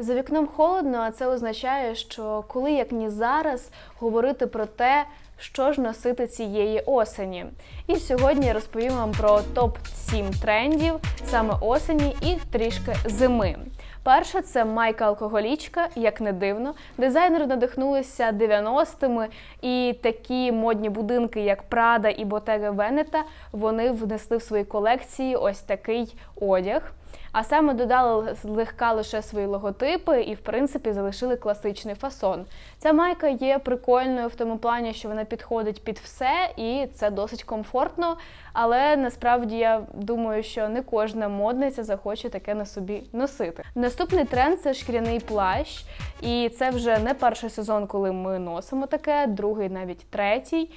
За вікном холодно, а це означає, що коли як ні зараз говорити про те, що ж носити цієї осені. І сьогодні розповім вам про топ 7 трендів саме осені і трішки зими. Перша це майка алкоголічка, як не дивно. Дизайнери надихнулися 90-ми, і такі модні будинки, як Прада і Bottega Veneta, вони внесли в свої колекції ось такий одяг. А саме додали злегка лише свої логотипи і, в принципі, залишили класичний фасон. Ця майка є прикольною в тому плані, що вона підходить під все, і це досить комфортно. Але насправді я думаю, що не кожна модниця захоче таке на собі носити. Наступний тренд це шкіряний плащ, і це вже не перший сезон, коли ми носимо таке, другий, навіть третій.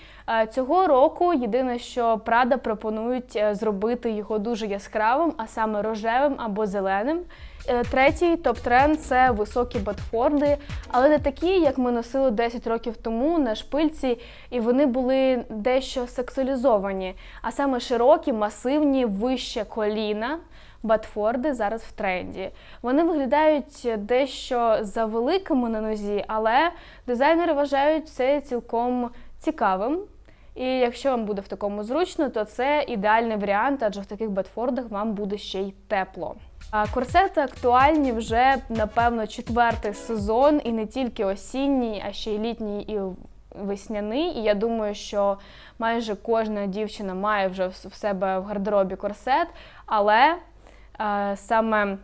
Цього року єдине, що Прада пропонують е, зробити його дуже яскравим, а саме рожевим або зеленим. Е, Третій топ-тренд це високі ботфорди, але не такі, як ми носили 10 років тому на шпильці, і вони були дещо сексуалізовані, а саме широкі, масивні, вище коліна. Батфорди зараз в тренді. Вони виглядають дещо завеликими на нозі, але дизайнери вважають це цілком цікавим. І якщо вам буде в такому зручно, то це ідеальний варіант, адже в таких батфордах вам буде ще й тепло. Корсети актуальні вже напевно четвертий сезон, і не тільки осінній, а ще й літній і весняний. І я думаю, що майже кожна дівчина має вже в в себе в гардеробі корсет, але е, саме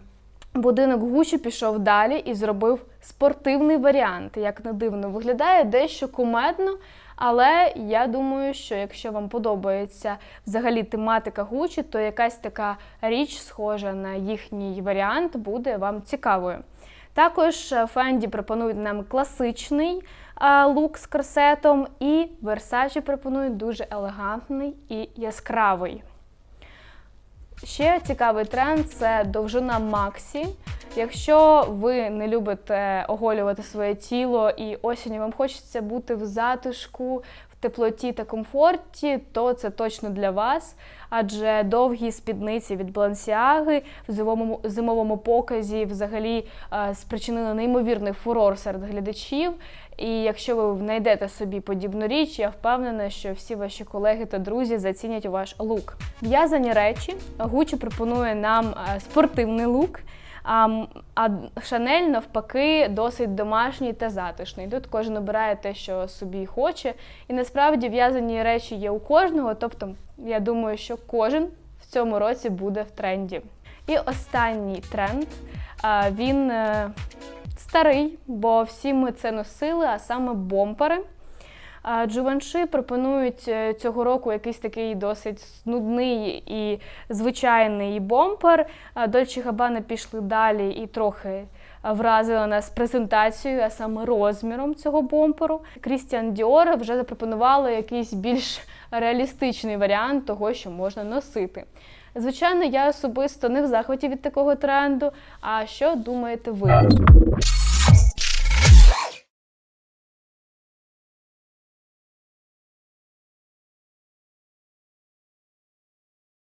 будинок Гучі пішов далі і зробив спортивний варіант. Як не дивно, виглядає дещо кумедно. Але я думаю, що якщо вам подобається взагалі тематика Гучі, то якась така річ, схожа на їхній варіант, буде вам цікавою. Також е, Фенді пропонують нам класичний е, лук з корсетом, і Versace пропонують дуже елегантний і яскравий. Ще цікавий тренд це довжина Максі. Якщо ви не любите оголювати своє тіло і осінню вам хочеться бути в затишку, в теплоті та комфорті, то це точно для вас. Адже довгі спідниці від Балансіаги в зимовому, зимовому показі взагалі е, спричинили неймовірний фурор серед глядачів. І якщо ви знайдете собі подібну річ, я впевнена, що всі ваші колеги та друзі зацінять ваш лук. В'язані речі Гучі пропонує нам е, спортивний лук. А, а Шанель навпаки досить домашній та затишний. Тут кожен обирає те, що собі хоче. І насправді в'язані речі є у кожного. Тобто, я думаю, що кожен в цьому році буде в тренді. І останній тренд він е, старий, бо всі ми це носили, а саме бомпери. А Джуванши пропонують е, цього року якийсь такий досить нудний і звичайний бомпер. Дольче Габана пішли далі і трохи вразили нас презентацією, а саме розміром цього бомперу. Крістіан Діор вже запропонували якийсь більш реалістичний варіант того, що можна носити. Звичайно, я особисто не в захваті від такого тренду. А що думаєте ви?